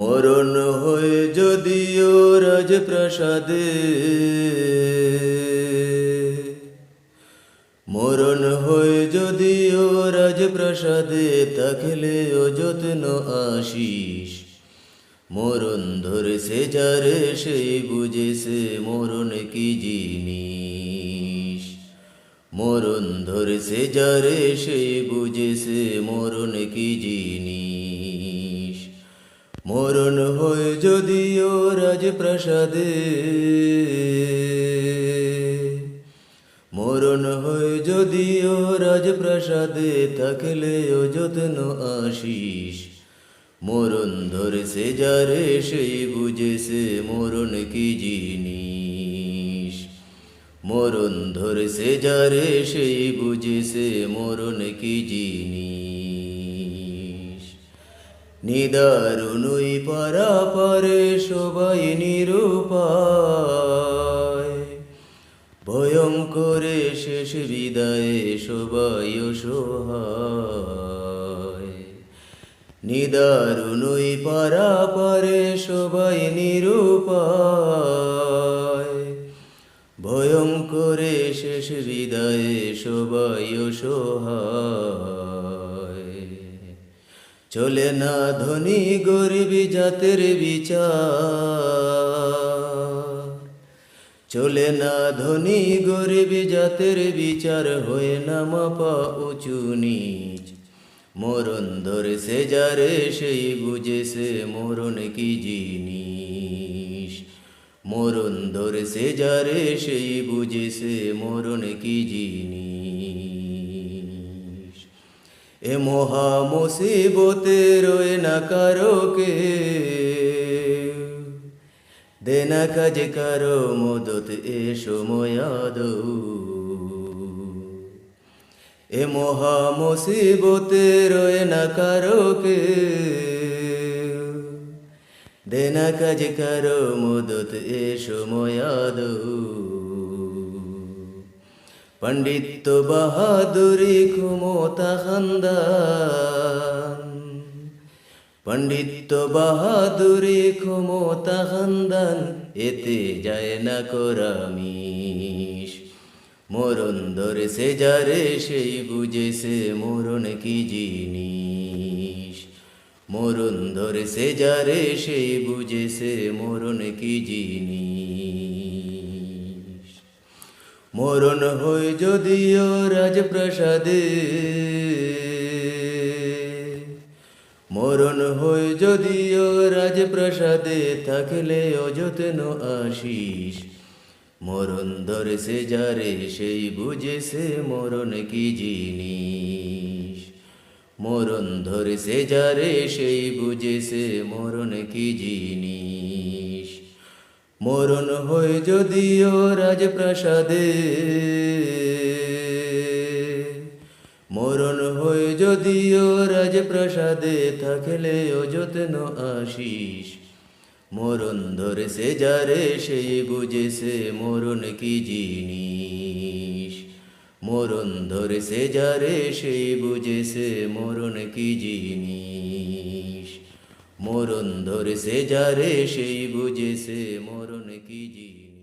মরণ হয়ে যদিও রাজপ্রাসাদে। মরণ হয়ে যদিও রাজপ্রাসাদে, থাকলে ও যত্ন আশিস। মরণ ধরেছে যারে সেই বুঝেছে মরণ কি জিনিস। মরণ ধরেছে যারে সেই বুঝেছে মরণ কি জিনিস। মরণ হয় যদিও রাজপ্রাসাদে। মরণ হয় যদিও রাজপ্রাসাদে ও যত্ন আশিস। মরণ ধরেছে যারে সেই বুঝেছে মরণ কি জিনিস। মরণ ধরেছে যারে সেই বুঝেছে মরণ কি জিনিস। নিদারুণই পারা পারে সবাই নিরুপায়। ভয়ঙ্করে শেষ বিদায়ে সবাই অসহায়। নিদারুণই পারা পারে সবাই নিরুপায়। ভয়ঙ্করে শেষ বিদায়ে সবাই অসহায়। চলে না ধনী গরিবি জাতের বিচার। চলে না ধনী গরিবি জাতের বিচার হয়ে না মাপা উঁচু নিচ। মরণ ধরেছে যারে সেই বুঝেছে মরণ কি জিনিস। মরণ ধরেছে যারে সেই বুঝেছে মরণ কি জিনিস। এ মহা মুসিবতে রয়ে না কারোকে দেনা কাজ কারও মদত এ সময়াদ এ মহা মুসিবতে রয়ে না কারোকে দেনা কাজ কারও মদত এ সময়াদ পণ্ডিত বাহাদুরি ক্ষমতা খানদান পণ্ডিত বাহাদুরি ক্ষমতা খানদান এতে যায় না করামিস মরণ ধরেছে যারে, সেই বুঝেছে মরণ কি জিনিস মরণ ধরেছে যারে, সেই বুঝেছে মরণ কি জিনিস মরণ হয় যদিও রাজপ্রাসাদে। মরণ হয় যদিও রাজপ্রাসাদে থাকলে অযত্ন আশিস। মরণ ধরেছে যারে, সেই বুঝেছে মরণ কি জিনিস? মরণ ধরেছে যারে, সেই বুঝেছে মরণ কি জিনিস? মরণ হয় যদিও রাজপ্রাসাদে। মরণ হয় যদিও রাজপ্রাসাদে থাকলে অযত্ন আশিস। মরণ ধরেছে যারে সেই বুঝেছে মরণ কি জিনিস। মরণ ধরেছে যারে সেই বুঝেছে মরণ কি জিনিস। মরণ ধরেছে যারে সেই বুঝেছে মরণ কি জিনিস